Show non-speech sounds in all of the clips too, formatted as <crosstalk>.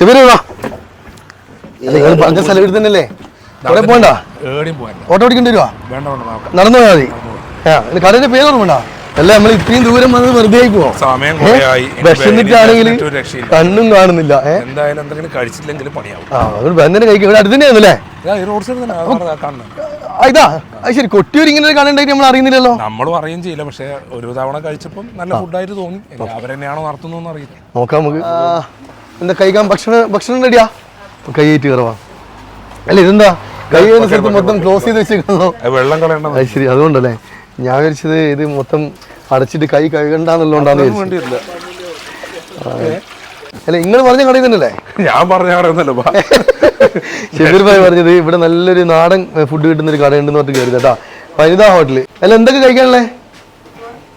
ശിവര് വാ. പറഞ്ഞ സ്ഥലം ഇവിടെ തന്നെയല്ലേ? അവിടെ പോകണ്ട ഓട്ടോ ഓടിക്കേണ്ടി വരുവാ? വേണ്ട വേണ്ട നടന്നു പോയാൽ മതി. ആ കടയുടെ പേര് ഓർമ്മണ്ട അല്ല നമ്മൾ ഇത്രയും ദൂരം വന്നത് വെറുതെ ആയി പോവാം? രക്ഷയില്ല. കണ്ണും കാണുന്നില്ല. എന്തായാലും എന്തെങ്കിലും കഴിച്ചില്ലെങ്കിൽ പണിയാവും. ആ അതുകൊണ്ട് ബന്ധനം കഴിക്കും. ഇവിടെ അടുത്ത് തന്നെയാണല്ലേ ഇതാ ഈ റോഡ് സൈഡ് തന്നെ. അതാണ് കാണുന്നത്. ഇതാ. അത് ശരി കൊട്ടിയൂർ ഇങ്ങനെ ഒരു കട നമ്മൾ അറിയുന്നില്ലല്ലോ? നമ്മളും അറിയുകയും ചെയ്യില്ല. പക്ഷെ ഒരു തവണ കഴിച്ചപ്പോൾ നല്ല ഫുഡായിട്ട് തോന്നി. അവരെന്നെയാണോ നടത്തുന്നതെന്ന് അറിയില്ല. നോക്കാം നമുക്ക്. എന്താ കഴിക്കാൻ ഭക്ഷണം ഭക്ഷണം റെഡിയാ കൈയേറ്റ് കയറുവാ അല്ല ഇതെന്താ? കൈ സ്ഥലത്ത് മൊത്തം ക്ലോസ് ചെയ്ത് വെച്ചേക്കുന്നോ അത് വെള്ളം കളയേണ്ടത് അത് ശരി അതുകൊണ്ടല്ലേ. ഞാൻ വിചാരിച്ചത് ഇത് മൊത്തം അടച്ചിട്ട് കൈ വിചാരിച്ചത് വേണ്ടിയില്ല. അല്ല നിങ്ങൾ പറഞ്ഞ കടയിൽ തന്നെയല്ലേ ഞാൻ പറഞ്ഞ അറിയുന്നല്ലോ ഷബീർ ഭായി പറഞ്ഞത് ഇവിടെ നല്ലൊരു നാടൻ ഫുഡ് കിട്ടുന്ന ഒരു കടയുണ്ടെന്ന് പറഞ്ഞിട്ട് കയറി കേട്ടാ. വനിതാ ഹോട്ടൽ അല്ല എന്തൊക്കെ കഴിക്കാനല്ലേ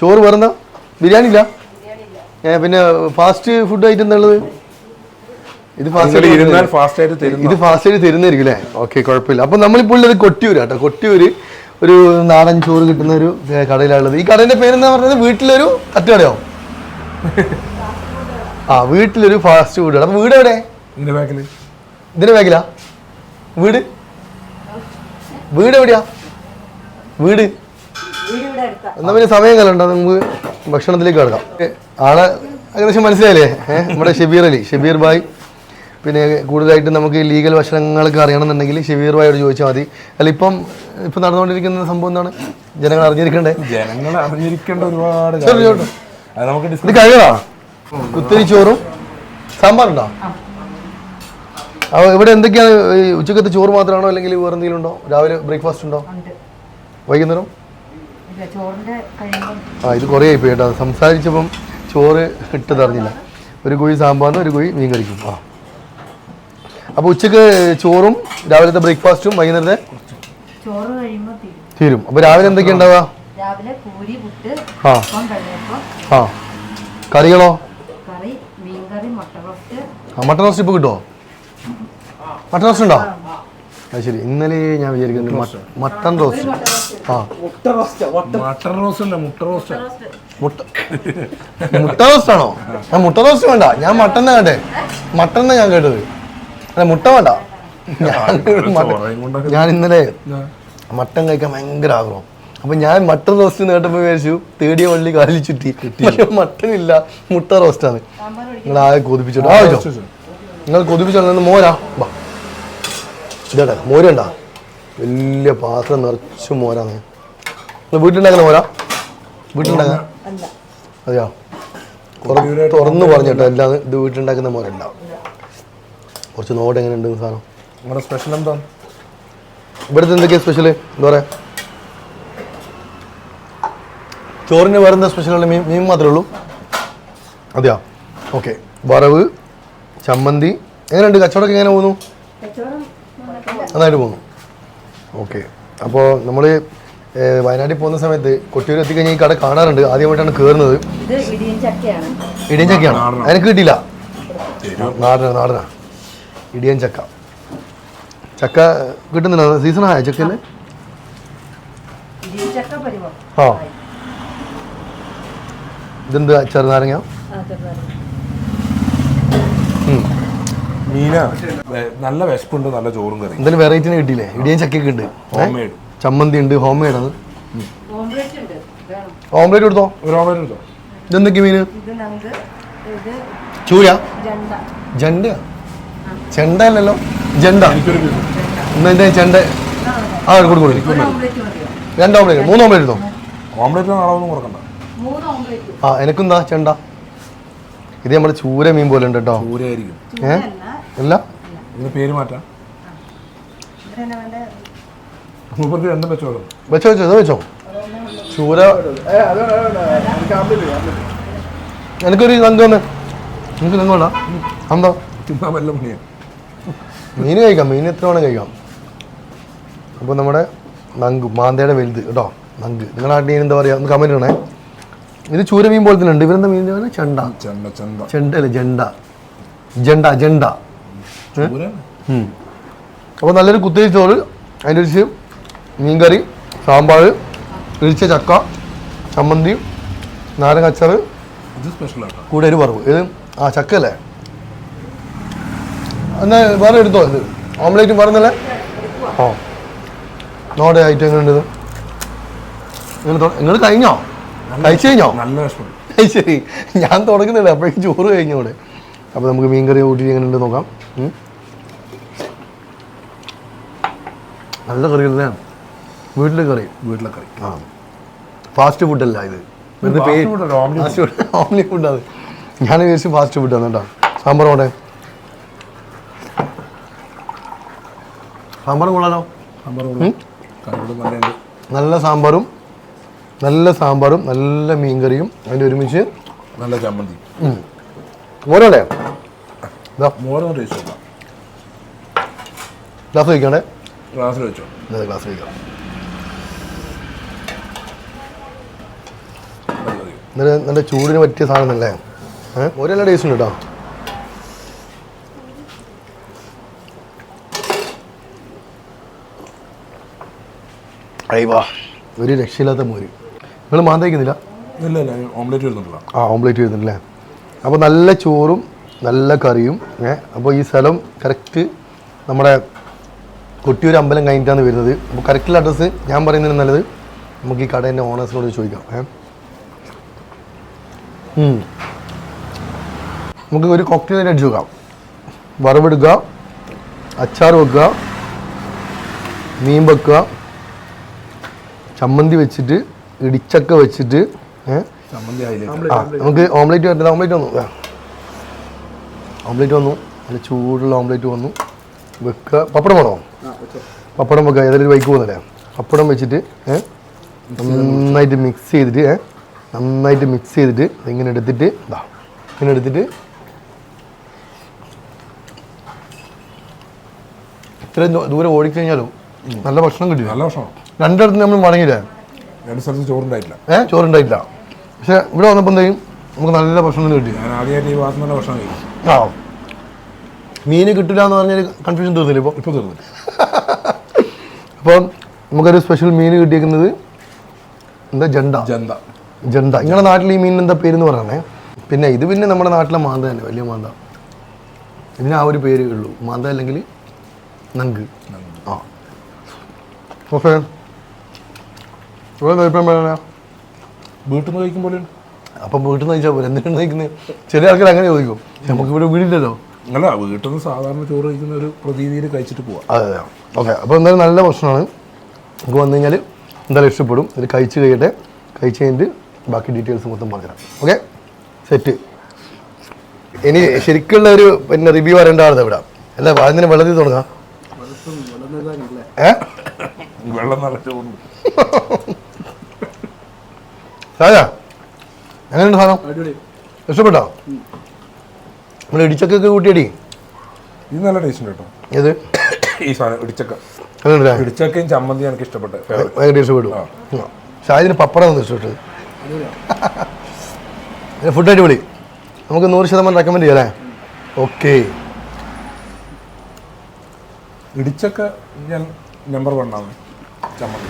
ചോറ് പറഞ്ഞ ബിരിയാണി ഇല്ല ഏ പിന്നെ ഫാസ്റ്റ് ഫുഡ് ആയിട്ട് എന്താ ഉള്ളത്? ഇത് ഫാസ്റ്റ് ഇരുന്നാൽ ഫാസ്റ്റ് ആയിട്ട് തരും ഇത് ഫാസ്റ്റ് ആയിട്ട് തരുന്നതായിരിക്കും അല്ലേ? ഓക്കെ കുഴപ്പമില്ല. അപ്പൊ നമ്മളിപ്പോൾ ഉള്ളത് കൊട്ടിയൂര് കേട്ടോ. കൊട്ടിയൂര് ഒരു നാടൻ ചോറ് കിട്ടുന്ന ഒരു കടയിലാണുള്ളത്. ഈ കടയുടെ പേരെന്താ പറഞ്ഞത്? വീട്ടിലൊരു തട്ടുകടയോ? ആ വീട്ടിലൊരു ഫാസ്റ്റ് ഫുഡ് അപ്പൊ വീട് എവിടെ? ഇതിന്റെ ബാക്കിൽ ഇതിന്റെ ബാക്കിലാ വീട്? വീട് എവിടെയാ? വീട്? എന്നാ പിന്നെ സമയം കലണ്ടോ നമുക്ക് ഭക്ഷണത്തിലേക്ക് കിടക്കാം. ആളെ ഏകദേശം മനസ്സിലായില്ലേ? നമ്മുടെ ഷബീർ അലി. ഷബീർ ഭായ്. പിന്നെ കൂടുതലായിട്ട് നമുക്ക് ലീഗൽ വശങ്ങളൊക്കെ അറിയണമെന്നുണ്ടെങ്കിൽ ഷബീർ ഭായോട് ചോദിച്ചാൽ മതി. അല്ല ഇപ്പം ഇപ്പം നടന്നുകൊണ്ടിരിക്കുന്ന സംഭവം എന്താണ്? ജനങ്ങൾ അറിഞ്ഞിരിക്കണ്ടേ? ജനങ്ങൾ അറിഞ്ഞിരിക്കേണ്ട ഒരുപാട്. നമുക്ക് ഇത് കഴിവാ കുത്തിരി ചോറും സാമ്പാറുണ്ടോ? അപ്പൊ ഇവിടെ എന്തൊക്കെയാണ് ഈ ഉച്ചക്കത്തെ ചോറ് മാത്രമാണോ അല്ലെങ്കിൽ വേറെ എന്തെങ്കിലും ഉണ്ടോ? രാവിലെ ബ്രേക്ക്ഫാസ്റ്റ് ഉണ്ടോ? ഉണ്ട്. വൈകുന്നേരം? ആ ഇത് കുറേ ആയിപ്പോയി കേട്ടോ. സംസാരിച്ചപ്പം ചോറ് ഇട്ടതറിഞ്ഞില്ല. ഒരു കുഴി സാമ്പാറിന് ഒരു കുഴി മീൻ കറിക്കും. ആ. അപ്പോൾ ഉച്ചയ്ക്ക് ചോറും രാവിലത്തെ ബ്രേക്ക്ഫാസ്റ്റും വൈകുന്നേരത്തെ ചോറ് കഴിയുമ്പോൾ തീരും. തീരും. അപ്പോൾ രാവിലെ എന്തൊക്കെയാ ഉണ്ടാവുക രാവിലെ പൂരി പുട്ട് ആ. അപ്പം വെള്ളയപ്പം ആ. കറികളോ? കറി മീൻകറി മുട്ട റോസ്റ്റ്. ആ മട്ടൺ റോസ്റ്റ് ഇപ്പോൾ കിട്ടുമോ മട്ടൺ റോസ്റ്റ് ഉണ്ടോ? അത് ശരി. ഇന്നലെ ഞാൻ വിചാരിക്കുന്നത് മട്ട- മട്ടൺ റോസ്റ്റ്. ആ. മട്ടൺ റോസ്റ്റ് അല്ല മുട്ട റോസ്റ്റ്. മുട്ട മുട്ട റോസ്റ്റ് ആണോ? ഞാൻ മുട്ട റോസ്റ്റ് വേണ്ട. ഞാൻ മട്ടൺ കണ്ടേ. മട്ടൺ ഞാൻ കേട്ടത്. അല്ല മുട്ട വേണ്ട. ഞാൻ ഇന്നലെ മട്ടൻ കഴിക്കാൻ ഭയങ്കര ആഗ്രഹം. അപ്പൊ ഞാൻ മട്ടൻ റോസ്റ്റ് നേട്ടപ്പോ വിചാരിച്ചു തേടിയ വള്ളി കാലിൽ ചുറ്റി. മട്ടൻ ഇല്ല മുട്ട റോസ്റ്റ് ആണ്. നിങ്ങൾ ആകെ കൊതിപ്പിച്ചോട്ടോ വെച്ചോ നിങ്ങൾ കൊതിപ്പിച്ചോ മോരാ. ബാ മോര മോരുണ്ട വലിയ പാത്രം നിറച്ച് മോരാണ് നിങ്ങൾ വീട്ടിലുണ്ടാക്കുന്ന മോരാ? വീട്ടിലുണ്ടാക്കാ അല്ല. അതെയോ? തുറ- തുറന്നു പറഞ്ഞിട്ടോ എല്ലാം ഇത് വീട്ടിലുണ്ടാക്കുന്ന മോരല്ല കുറച്ച് നോട്ട് എങ്ങനെ ഉണ്ട് സാധനം? നിങ്ങളുടെ സ്പെഷ്യൽ എന്താ? ഇവിടുത്തെ എന്തൊക്കെയാ സ്പെഷ്യൽ എന്താ പറയാ? ചോറിന് വേറെ എന്താ സ്പെഷ്യൽ മീൻ മീൻ മാത്രമേ ഉള്ളൂ. അതെയാ? ഓക്കെ വറവ് ചമ്മന്തി എങ്ങനെയുണ്ട്? കച്ചവടമൊക്കെ എങ്ങനെ പോകുന്നു? നന്നായിട്ട് പോകുന്നു. ഓക്കെ അപ്പോൾ നമ്മൾ വയനാട്ടിൽ പോകുന്ന സമയത്ത് കൊട്ടിയൂർ എത്തിക്കഴിഞ്ഞാൽ ഈ കട കാണാറുണ്ട്. ആദ്യമായിട്ടാണ് കയറുന്നത് ഇടിയൻ ചക്കയാണ്. എനിക്ക് കിട്ടിയില്ല. നാടന നാടന. ഇടിയൻ ചക്ക. ചക്ക കിട്ടുന്നുണ്ടോ? സീസൺ ആയ ചക്കല്ലേ ഇടിയൻ ചക്ക പരിവം ആ. ഇതെന്ത് ചെറുനാരങ്ങ. മീന നല്ല വിശപ്പുണ്ട് നല്ല ചോറും കറി എന്തായാലും വെറൈറ്റിനെ കിട്ടിയില്ലേ? ഇടിയൻ ചക്കയൊക്കെ ഉണ്ട്. ഹോം മെയ്ഡ് ചമ്മന്തി ഉണ്ട് ഹോം മേഡ് ആണ്. ഓംപ്ലേറ്റ് ഉണ്ട്. വേണം. ഓംലേറ്റ് എടുത്തോ? ഒരു ഓംലേറ്റ് എടുത്തോ? ഇതെന്തൊക്കെ മീന്? ഇത് നമുക്ക് ഇത് ചൂര? ജണ്ട? ചെണ്ട. അല്ലല്ലോ ജണ്ട എന്നെ ചെണ്ട. ആ കൊടുക്കും ഓംപ്ലേറ്റ് രണ്ട് ഓംലേറ്റ് മൂന്ന് ഓംലേറ്റ് എടുത്തോ? അളവൊന്നും കൊടുക്കണ്ട. ആ എനിക്കെന്താ ചെണ്ട? ഇത് നമ്മുടെ ചൂര മീൻ പോലെ ഉണ്ട് കേട്ടോ. ചൂരയായിരിക്കും. ഏ? അല്ല ഇതിന് പേര് മാറ്റാം. ഇതിനെ വേണ്ട മൂപ്പർക്ക് രണ്ടും വെച്ചോ വെച്ചോ വെച്ചോ ഇത് വെച്ചോ. ചൂര. എനിക്കൊരു നന്ദി തന്നെ എനിക്ക് നങ്ക് വേണ്ട എന്താ ചുമ്മാ വല്ല പണിയാ. മീൻ കഴിക്കാം മീൻ എത്ര വേണം കഴിക്കാം? അപ്പോൾ നമ്മുടെ നങ്ക് മാന്തയുടെ വലുത് കേട്ടോ നങ്ക്. നിങ്ങളുടെ നാട്ടിൽ എന്താ പറയുക ഒന്ന് കമന്റ് ഇടണേ. ഇത് ചൂര മീൻ പോലെ തന്നെ ഉണ്ട്. ഇവരെന്താ മീൻ പറയുന്നത് ചെണ്ട. ചെണ്ട ചെണ്ട. ചെണ്ട അല്ലേ? ജണ്ട. ജണ്ട ജണ്ട. അപ്പോൾ നല്ലൊരു കുത്തിരി ചോറ്. അതിന്റെ ഒരു മീൻകറി സാമ്പാർ ഇടിച്ച ചക്ക ചമ്മന്തി നാരങ്ങ അച്ചാർ ഇത് സ്പെഷ്യൽ ആട്ടോ. കൂടെ ഒരു വറവ്. ഇത് ആ ചക്ക അല്ലേ എന്നാ വേറെ എടുത്തോ? ഇത് ഓംലേറ്റ് പറഞ്ഞല്ലേ ഓ. നോടെ ഐറ്റം എങ്ങനെയുണ്ട് നിങ്ങൾ നിങ്ങൾ കഴിഞ്ഞോ? കഴിച്ചു കഴിഞ്ഞോ? നല്ല വിഷമം ശരി. ഞാൻ തുടങ്ങുന്നില്ല. അപ്പോഴേക്കും ചോറ് കഴിഞ്ഞു അവിടെ അപ്പോൾ നമുക്ക് മീൻ കറി എങ്ങനെ ഉണ്ട് നോക്കാം. നല്ല കറി അല്ലേ? വീട്ടിലെ കറി? വീട്ടിലെ കറി. ആ. ഫാസ്റ്റ് ഫുഡല്ല ഇത്. ഫാസ്റ്റ് ഫുഡ് ഓംലി ഫുഡാണ് ഞാൻ വിചാരിച്ചു ഫാസ്റ്റ് ആണ് കേട്ടോ. സാമ്പാർ കൊണ്ടേ സാമ്പാർ കൊള്ളാലോ നല്ല സാമ്പാറും നല്ല സാമ്പാറും നല്ല മീൻകറിയും അതിന്റെ ഒരുമിച്ച് നല്ല ചമ്മന്തി. നോക്കാം. ഗ്ലാസ് വയ്ക്കണ്ടേ ഗ്ലാസ്സിൽ വെച്ചോ. അതെ ഗ്ലാസ് വയ്ക്കാം നല്ല നല്ല ചൂടിന് പറ്റിയ സാധനം അല്ലേ ഒരേ ടേസ്റ്റ് ഉണ്ട് കേട്ടോ. ഒരു രക്ഷയില്ലാത്ത മോര്. നിങ്ങൾ മാന്തയ്ക്കുന്നില്ല ഇല്ല ഇല്ല ഓംലേറ്റ് വരുന്നുണ്ടല്ലോ. ആ ഓംലേറ്റ് വരുന്നുണ്ടല്ലേ അപ്പോൾ നല്ല ചോറും നല്ല കറിയും ഏ അപ്പോൾ ഈ സ്ഥലം കറക്റ്റ് നമ്മുടെ കൊട്ടിയൂർ അമ്പലം കഴിഞ്ഞിട്ടാണ് വരുന്നത്. അപ്പോൾ കറക്റ്റുള്ള അഡ്രസ്സ് ഞാൻ പറയുന്നതിന് നല്ലത് നമുക്ക് ഈ കടേന്റെ ഓണേഴ്സിനോട് ചോദിക്കാം ഏ. നമുക്ക് ഒരു കോക്ടെയിൽ അടിച്ചു വെക്കാം. വറവെടുക്കുക അച്ചാർ വെക്കുക മീൻ വെക്കുക ചമ്മന്തി വെച്ചിട്ട് ഇടിച്ചക്ക വെച്ചിട്ട് നമുക്ക് ഓംലേറ്റ് വരേണ്ടത് ഓംലേറ്റ് വന്നു. ഓംലെറ്റ് ഓംലേറ്റ് വന്നു. നല്ല ചൂടുള്ള ഓംലേറ്റ് വന്നു. വെക്കുക പപ്പടം വേണോ? പപ്പടം വെക്കുക ഏതായാലും ബൈക്ക് പോകുന്നില്ലേ? പപ്പടം വെച്ചിട്ട് നന്നായിട്ട് മിക്സ് ചെയ്തിട്ട് നന്നായിട്ട് മിക്സ് ചെയ്തിട്ട് ഇങ്ങനെ എടുത്തിട്ട് ഇതാ ഇങ്ങനെ എടുത്തിട്ട്. ഇത്രയും ദൂരം ഓടിക്കഴിഞ്ഞാലും നല്ല ഭക്ഷണം കിട്ടില്ല? നല്ല ഭക്ഷണം. രണ്ടിടത്ത് നമ്മൾ മടങ്ങിയില്ലേ. രണ്ട് സ്ഥലത്ത് ചോറുണ്ടായിട്ടില്ല. ഏഹ് ചോറുണ്ടായിട്ടില്ല. പക്ഷെ ഇവിടെ വന്നപ്പോൾ എന്തെയും നമുക്ക് നല്ല ഭക്ഷണം കിട്ടി. ഞാൻ ആദ്യമായിട്ട് ഈ ഭാഗത്ത് തന്നെ ഭക്ഷണം കഴിക്കും ആ. മീൻ കിട്ടില്ല എന്ന് പറഞ്ഞാൽ കൺഫ്യൂഷൻ തീർന്നില്ല ഇപ്പോൾ ഇപ്പോൾ തീർന്നു അപ്പോൾ നമുക്കൊരു സ്പെഷ്യൽ മീൻ കിട്ടിയിരിക്കുന്നത് എന്താ? ജണ്ട. ജന്ത ജണ്ട. നിങ്ങളുടെ നാട്ടിൽ ഈ മീനിന് എന്താ പേരെന്ന് പറയണേ? പിന്നെ ഇത് പിന്നെ നമ്മുടെ നാട്ടിലെ മാന്ത തന്നെ വലിയ മാന്ത. ഇതിന് ആ ഒരു പേരേ ഉള്ളൂ. മാന്ത അല്ലെങ്കിൽ നങ്ക്. ആ. ഓക്കെ. വീട്ടിൽ നിന്ന് കഴിക്കുമ്പോൾ അപ്പം വീട്ടിൽ നിന്ന് കഴിച്ചാൽ പോലെ എന്തിനാണ് കഴിക്കുന്നത് ചില ആൾക്കാർ അങ്ങനെ ചോദിക്കും. നമുക്ക് ഇവിടെ വീടില്ലല്ലോ. അല്ല വീട്ടിൽ നിന്ന് സാധാരണ ചോറ് കഴിക്കുന്ന ഒരു പ്രതീതിയിൽ കഴിച്ചിട്ട് പോവാം. അതെ അതെ. ഓക്കെ. അപ്പോൾ എന്തായാലും നല്ല ഭക്ഷണമാണ്. നമുക്ക് വന്നു കഴിഞ്ഞാൽ എന്തായാലും ഇഷ്ടപ്പെടും. ഇത് കഴിച്ച് കഴിയട്ടെ. കഴിച്ച് കഴിഞ്ഞിട്ട് ബാക്കി ഡീറ്റെയിൽസ് മൊത്തം പറഞ്ഞുതരാം. ഓക്കെ? സെറ്റ്. ഇനി ശരിക്കുള്ള ഒരു പിന്നെ റിവ്യൂ വരേണ്ട ആളത് ഇവിടെ. അല്ല വാതിന് വെള്ളത്തിൽ തുടങ്ങാം ഏ? വെള്ളം നിറച്ച് <laughs> സാധാ എങ്ങനെയുണ്ട് സാധനം? ഇഷ്ടപ്പെട്ടോ നമ്മൾ ഇടിച്ചക്കൊക്കെ കൂട്ടിയടി. ഇത് നല്ല ടേസ്റ്റ് കേട്ടോ. ഏത്? ഈ സാധനം ഇടിച്ചക്ക. ഇടിച്ചക്കയും ചമ്മന്തിയും എനിക്ക് ഇഷ്ടപ്പെട്ടെ. ഭയങ്കര ഇഷ്ടപ്പെട്ടു ഷാജിന് പപ്പടം ഒന്ന് ഇഷ്ടപ്പെട്ടത്. ഫുഡ് അടിപൊളി. നമുക്ക് നൂറ് ശതമാനം റെക്കമെൻഡ് ചെയ്യാം അല്ലേ? ഓക്കെ. ഇടിച്ചക്ക ഞാൻ നമ്പർ വൺ ആണ്.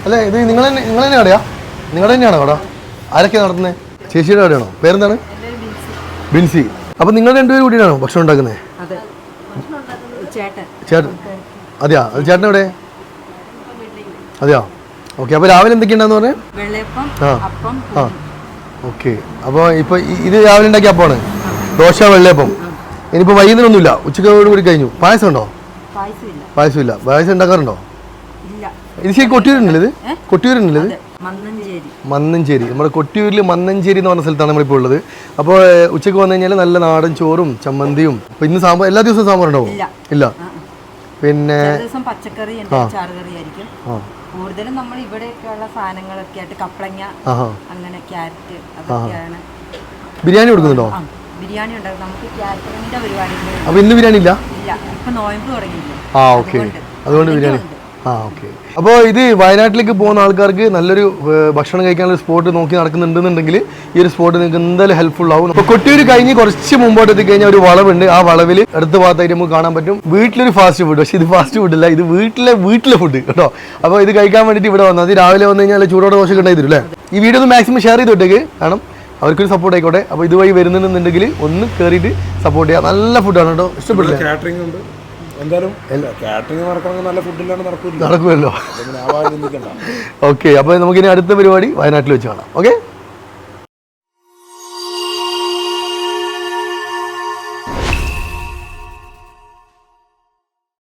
അല്ലേ ഇത് നിങ്ങൾ തന്നെ നിങ്ങൾ തന്നെ കടയാ നിങ്ങൾ തന്നെയാണോ കട? ആരൊക്കെയാണ് നടത്തുന്നത് ചേച്ചിയുടെ കടയാണോ പേരെന്താണ്? ബിൻസി. അപ്പൊ നിങ്ങൾ രണ്ടുപേരും കൂടിയാണോ ഭക്ഷണം ഉണ്ടാക്കുന്നത്? ചേട്ടൻ. അതെയാ? അത് ചേട്ടൻ എവിടെ? അതെയാ? ഓക്കെ അപ്പോൾ രാവിലെ എന്തൊക്കെയുണ്ടെന്ന് പറഞ്ഞേ? വെള്ളയപ്പം ആ. അപ്പം ആ. ഓക്കെ. അപ്പോൾ ഇപ്പോൾ ഇത് രാവിലെ ഉണ്ടാക്കിയ അപ്പമാണ്. ദോശ വെള്ളയപ്പം. ഇനിയിപ്പോൾ വൈകുന്നേരമൊന്നുമില്ല. ഉച്ചക്കോട് കൂടി കഴിഞ്ഞു. പായസം ഉണ്ടോ? പായസം ഇല്ല പായസം ഉണ്ടാക്കാറുണ്ടോ? ഇത് ശരി കൊട്ടിയൂരുണ്ടല്ലോ ഇത്? കൊട്ടിയൂരുണ്ടല്ലോ ഇത്? മന്നഞ്ചേരി. നമ്മുടെ കൊട്ടിയൂരിൽ മന്നഞ്ചേരി എന്ന് പറഞ്ഞ സ്ഥലത്താണ് നമ്മളിപ്പോൾ ഉള്ളത്. അപ്പോൾ ഉച്ചയ്ക്ക് വന്നു കഴിഞ്ഞാൽ നല്ല നാടൻ ചോറും ചമ്മന്തിയും അപ്പോൾ ഇന്ന് സാമ്പാർ എല്ലാ ദിവസവും സാമ്പാർ ഉണ്ടാവും? ഇല്ല. പിന്നെ പച്ചക്കറി ആയിരിക്കും കൂടുതലും നമ്മൾ ഇവിടെയൊക്കെയുള്ള സാധനങ്ങളൊക്കെ ആയിട്ട് കപ്പളങ്ങ അങ്ങനെ ക്യാരറ്റ് അതൊക്കെയാണ്. ബിരിയാണി കൊടുക്കുന്നുണ്ടോ? ബിരിയാണി ഉണ്ടാകും നമുക്ക് ക്യാറ്ററിങ്ങിന്റെ പരിപാടി. അപ്പോൾ ഇന്ന് ബിരിയാണി ഇല്ല? ഇല്ല. ഇപ്പൊ നോയമ്പ് തുടങ്ങിയില്ലേ? ആ ഓക്കെ. അതുകൊണ്ട്. ബിരിയാണി. ആ അപ്പോൾ ഇത് വയനാട്ടിലേക്ക് പോകുന്ന ആൾക്കാർക്ക് നല്ലൊരു ഭക്ഷണം കഴിക്കാനുള്ള സ്പോട്ട് നോക്കി നടക്കുന്നുണ്ടെന്നുണ്ടെങ്കിൽ ഈ ഒരു സ്പോട്ട് നിങ്ങൾക്ക് എന്തായാലും ഹെൽപ്ഫുൾ ആവും. അപ്പോൾ കൊട്ടിയൂർ കഴിഞ്ഞ് കുറച്ച് മുമ്പോട്ട് എത്തിക്കഴിഞ്ഞാൽ ഒരു വളവുണ്ട്. ആ വളവിൽ അടുത്ത ഭാഗത്തായിട്ട് നമുക്ക് കാണാൻ പറ്റും. വീട്ടിലൊരു ഫാസ്റ്റ് ഫുഡ് പക്ഷേ ഇത് ഫാസ്റ്റ് ഫുഡ് അല്ല. ഇത് വീട്ടിലെ വീട്ടിലെ ഫുഡ് കേട്ടോ. അപ്പോൾ ഇത് കഴിക്കാൻ വേണ്ടിയിട്ട് ഇവിടെ വന്നത് രാവിലെ വന്നു കഴിഞ്ഞാൽ ചൂടോടെ ദോശ തരും അല്ലേ? ഈ വീഡിയോ ഒന്ന് മാക്സിമം ഷെയർ ചെയ്ത് വിട്ടേക്ക്. കാരണം അവർക്കൊരു സപ്പോർട്ട് ആയിക്കോട്ടെ. അപ്പോൾ ഇതുവഴി വരുന്നുണ്ടെന്നുണ്ടെങ്കിൽ ഒന്ന് കയറിയിട്ട് സപ്പോർട്ട് ചെയ്യാം. നല്ല ഫുഡാണ് കേട്ടോ. ഇഷ്ടപ്പെട്ടില്ല? എന്തായാലും കാറ്ററിംഗ് നടക്കണമെങ്കിൽ നല്ല നടക്കില്ല നടക്കുമല്ലോ. ഓക്കെ <laughs> അപ്പോൾ നമുക്കിനി അടുത്ത പരിപാടി വയനാട്ടിൽ വെച്ച് കാണാം. ഓക്കെ